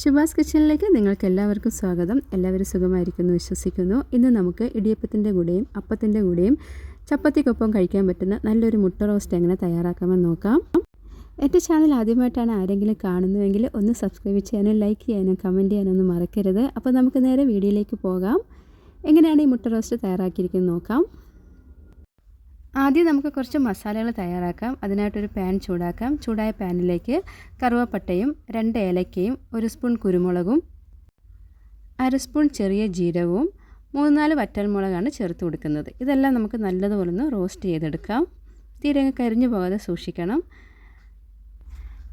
ശുഭാസ് കിച്ചണിലേക്ക് നിങ്ങൾക്ക് എല്ലാവർക്കും സ്വാഗതം. എല്ലാവരും സുഖമായിരിക്കുന്നു വിശ്വസിക്കുന്നു. ഇന്ന് നമുക്ക് ഇടിയപ്പത്തിന്റെ കൂടെയും അപ്പത്തിന്റെ കൂടെയും ചപ്പത്തിക്കൊപ്പം കഴിക്കാൻ പറ്റുന്ന നല്ലൊരു മുട്ട റോസ്റ്റ് എങ്ങനെ തയ്യാറാക്കാമെന്ന് നോക്കാം. എന്റെ ചാനൽ ആദ്യമായിട്ടാണ് ആരെങ്കിലും കാണുന്നുവെങ്കിൽ ഒന്ന് സബ്സ്ക്രൈബ് ചെയ്യാനും ലൈക്ക് ചെയ്യാനും കമന്റ് ചെയ്യാനൊന്നും മറക്കരുത്. അപ്പോൾ നമുക്ക് നേരെ വീഡിയോയിലേക്ക് പോകാം. എങ്ങനെയാണ് ഈ മുട്ട റോസ്റ്റ് തയ്യാറാക്കിയിരിക്കുന്നത് നോക്കാം. ആദ്യം നമുക്ക് കുറച്ച് മസാലകൾ തയ്യാറാക്കാം. അതിനായിട്ടൊരു പാൻ ചൂടാക്കാം. ചൂടായ പാനിലേക്ക് കറുവപ്പട്ടയും രണ്ട് ഏലക്കയും ഒരു സ്പൂൺ കുരുമുളകും അര സ്പൂൺ ചെറിയ ജീരകവും മൂന്നാൽ നാല് വറ്റൽമുളകാണ് ചേർത്ത് കൊടുക്കുന്നത്. ഇതെല്ലാം നമുക്ക് നല്ലതുപോലെ ഒന്ന് റോസ്റ്റ് ചെയ്തെടുക്കാം തീരങ്ങ് കരിഞ്ഞു പോകാതെ സൂക്ഷിക്കണം.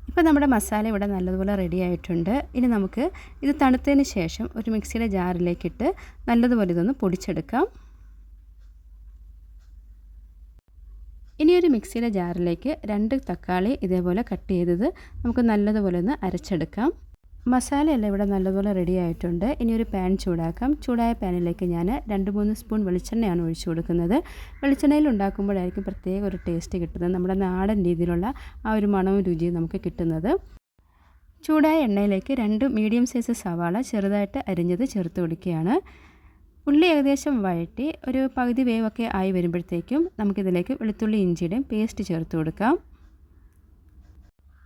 ഇപ്പോൾ നമ്മുടെ മസാല ഇവിടെ നല്ലതുപോലെ റെഡി ആയിട്ടുണ്ട്. ഇനി നമുക്ക് ഇത് തണുത്തതിന് ശേഷം ഒരു മിക്സിയുടെ ജാറിലേക്കിട്ട് നല്ലതുപോലെ ഇതൊന്ന് പൊടിച്ചെടുക്കാം. ഇനി ഒരു മിക്സിയുടെ ജാറിലേക്ക് രണ്ട് തക്കാളി ഇതേപോലെ കട്ട് ചെയ്തത് നമുക്ക് നല്ലതുപോലെ ഒന്ന് അരച്ചെടുക്കാം. മസാലയെല്ലാം ഇവിടെ നല്ലതുപോലെ റെഡി ആയിട്ടുണ്ട്. ഇനി ഒരു പാൻ ചൂടാക്കാം. ചൂടായ പാനിലേക്ക് ഞാൻ രണ്ട് മൂന്ന് സ്പൂൺ വെളിച്ചെണ്ണയാണ് ഒഴിച്ചു കൊടുക്കുന്നത്. വെളിച്ചെണ്ണയിൽ ഉണ്ടാക്കുമ്പോഴായിരിക്കും പ്രത്യേക ഒരു ടേസ്റ്റ് കിട്ടുന്നത്. നമ്മുടെ നാടൻ രീതിയിലുള്ള ആ ഒരു മണവും രുചിയും നമുക്ക് കിട്ടുന്നത്. ചൂടായ എണ്ണയിലേക്ക് രണ്ട് മീഡിയം സൈസ് സവാള ചെറുതായിട്ട് അരിഞ്ഞത് ചേർത്ത് കൊടുക്കുകയാണ്. ഉള്ളി ഏകദേശം വഴറ്റി ഒരു പകുതി വേവൊക്കെ ആയി വരുമ്പോഴത്തേക്കും നമുക്കിതിലേക്ക് വെളുത്തുള്ളി ഇഞ്ചിയുടെയും പേസ്റ്റ് ചേർത്ത് കൊടുക്കാം.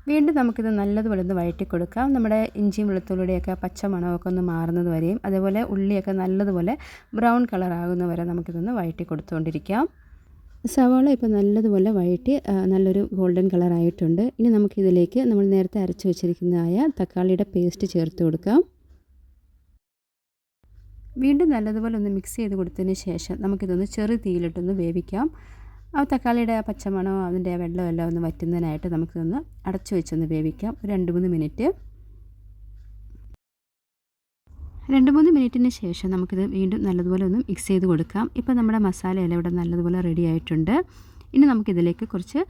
വീണ്ടും നമുക്കിത് നല്ലതുപോലെ ഒന്ന് വഴറ്റി കൊടുക്കാം. നമ്മുടെ ഇഞ്ചിയും വെളുത്തുള്ളിയുടെയൊക്കെ പച്ച മണമൊക്കെ ഒന്ന് മാറുന്നത് വരെയും അതേപോലെ ഉള്ളിയൊക്കെ നല്ലതുപോലെ ബ്രൗൺ കളർ ആകുന്ന വരെ നമുക്കിതൊന്ന് വഴറ്റി കൊടുത്തുകൊണ്ടിരിക്കാം സവാള ഇപ്പോൾ നല്ലതുപോലെ വഴറ്റി നല്ലൊരു ഗോൾഡൻ കളർ ആയിട്ടുണ്ട് ഇനി നമുക്കിതിലേക്ക് നമ്മൾ നേരത്തെ അരച്ച് വെച്ചിരിക്കുന്നതായ തക്കാളിയുടെ പേസ്റ്റ് ചേർത്ത് കൊടുക്കാം. വീണ്ടും നല്ലതുപോലെ ഒന്ന് മിക്സ് ചെയ്ത് കൊടുത്തതിന് ശേഷം നമുക്കിതൊന്ന് ചെറു തീയിലിട്ടൊന്ന് വേവിക്കാം. ആ തക്കാളിയുടെ ആ പച്ചമണോ അതിന്റെ ആ വെള്ളമെല്ലാം ഒന്ന് വറ്റുന്നതിനായിട്ട് നമുക്കിതൊന്ന് അടച്ചു വെച്ചൊന്ന് വേവിക്കാം. ഒരു രണ്ട് മൂന്ന് മിനിറ്റ്. രണ്ട് മൂന്ന് മിനിറ്റിന് ശേഷം നമുക്കിത് വീണ്ടും നല്ലതുപോലെ ഒന്ന് മിക്സ് ചെയ്ത് കൊടുക്കാം. ഇപ്പോൾ നമ്മുടെ മസാലയെല്ലാം ഇവിടെ നല്ലതുപോലെ റെഡി ആയിട്ടുണ്ട്. ഇനി നമുക്കിതിലേക്ക് കുറച്ച്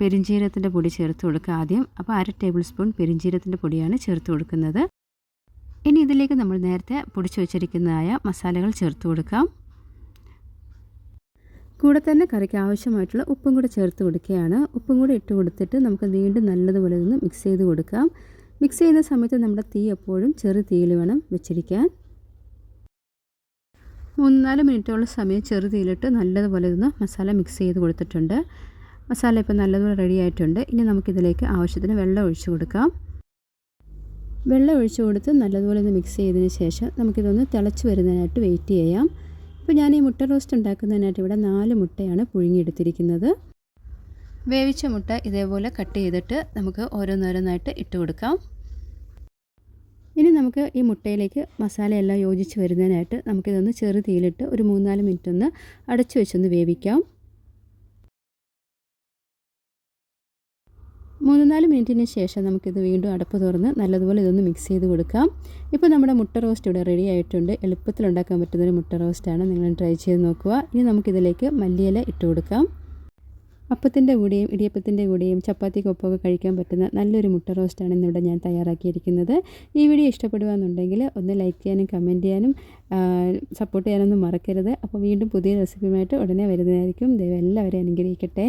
പെരിഞ്ചീരത്തിന്റെ പൊടി ചേർത്ത് കൊടുക്കുക ആദ്യം. അപ്പോൾ അര ടേബിൾ സ്പൂൺ പെരിഞ്ചീരത്തിന്റെ പൊടിയാണ് ചേർത്ത് കൊടുക്കുന്നത്. ഇനി ഇതിലേക്ക് നമ്മൾ നേരത്തെ പൊടിച്ചു വച്ചിരിക്കുന്നതായ മസാലകൾ ചേർത്ത് കൊടുക്കാം. കൂടെ തന്നെ കറിക്ക് ആവശ്യമായിട്ടുള്ള ഉപ്പും കൂടെ ചേർത്ത് കൊടുക്കുകയാണ്. ഉപ്പും കൂടെ ഇട്ട് കൊടുത്തിട്ട് നമുക്ക് വീണ്ടും നല്ലതുപോലെ ഒന്ന് മിക്സ് ചെയ്ത് കൊടുക്കാം. മിക്സ് ചെയ്യുന്ന സമയത്ത് നമ്മുടെ തീ എപ്പോഴും ചെറു തീയിൽ വേണം വെച്ചിരിക്കാൻ. മൂന്ന് നാല് മിനിറ്റോളം സമയം ചെറു തീയിലിട്ട് നല്ലതുപോലെ ഒന്ന് മസാല മിക്സ് ചെയ്ത് കൊടുത്തിട്ടുണ്ട്. മസാല ഇപ്പോൾ നല്ലതുപോലെ റെഡി ആയിട്ടുണ്ട്. ഇനി നമുക്കിതിലേക്ക് ആവശ്യത്തിന് വെള്ളം ഒഴിച്ചു കൊടുക്കാം. വെള്ളം ഒഴിച്ചു കൊടുത്ത് നല്ലതുപോലെ ഒന്ന് മിക്സ് ചെയ്തതിന് ശേഷം നമുക്കിതൊന്ന് തിളച്ച് വരുന്നതിനായിട്ട് വെയിറ്റ് ചെയ്യാം. ഇപ്പോൾ ഞാൻ ഈ മുട്ട റോസ്റ്റ് ഉണ്ടാക്കുന്നതിനായിട്ട് ഇവിടെ നാല് മുട്ടയാണ് പുഴുങ്ങിയെടുത്തിരിക്കുന്നത്. വേവിച്ച മുട്ട ഇതേപോലെ കട്ട് ചെയ്തിട്ട് നമുക്ക് ഓരോന്നോരോന്നായിട്ട് ഇട്ട് കൊടുക്കാം. ഇനി നമുക്ക് ഈ മുട്ടയിലേക്ക് മസാലയെല്ലാം യോജിച്ച് വരുന്നതിനായിട്ട് നമുക്കിതൊന്ന് ചെറു തീയിലിട്ട് ഒരു മൂന്നാൽ മിനിറ്റ് ഒന്ന് അടച്ചു വെച്ചൊന്ന് വേവിക്കാം. മൂന്ന് നാല് മിനിറ്റിന് ശേഷം നമുക്കിത് വീണ്ടും അടപ്പ് തുറന്ന് നല്ലതുപോലെ ഇതൊന്ന് മിക്സ് ചെയ്ത് കൊടുക്കാം. ഇപ്പോൾ നമ്മുടെ മുട്ട റോസ്റ്റ് ഇവിടെ റെഡി ആയിട്ടുണ്ട്. എളുപ്പത്തിൽ ഉണ്ടാക്കാൻ പറ്റുന്നൊരു മുട്ട റോസ്റ്റാണ് നിങ്ങൾ ട്രൈ ചെയ്ത് നോക്കുക. ഇനി നമുക്കിതിലേക്ക് മല്ലിയില ഇട്ട് കൊടുക്കാം. അപ്പത്തിന്റെ കൂടെയും ഇടിയപ്പത്തിന്റെ കൂടെയും ചപ്പാത്തിക്കൊപ്പമൊക്കെ കഴിക്കാൻ പറ്റുന്ന നല്ലൊരു മുട്ട റോസ്റ്റാണ് ഇന്നിവിടെ ഞാൻ തയ്യാറാക്കിയിരിക്കുന്നത്. ഈ വീഡിയോ ഇഷ്ടപ്പെടുകയെന്നുണ്ടെങ്കിൽ ഒന്ന് ലൈക്ക് ചെയ്യാനും കമന്റ് ചെയ്യാനും സപ്പോർട്ട് ചെയ്യാനൊന്നും മറക്കരുത്. അപ്പോൾ വീണ്ടും പുതിയ റെസിപ്പിയുമായിട്ട് ഉടനെ വരുന്നതായിരിക്കും. ദൈവം എല്ലാവരെയും അനുഗ്രഹിക്കട്ടെ.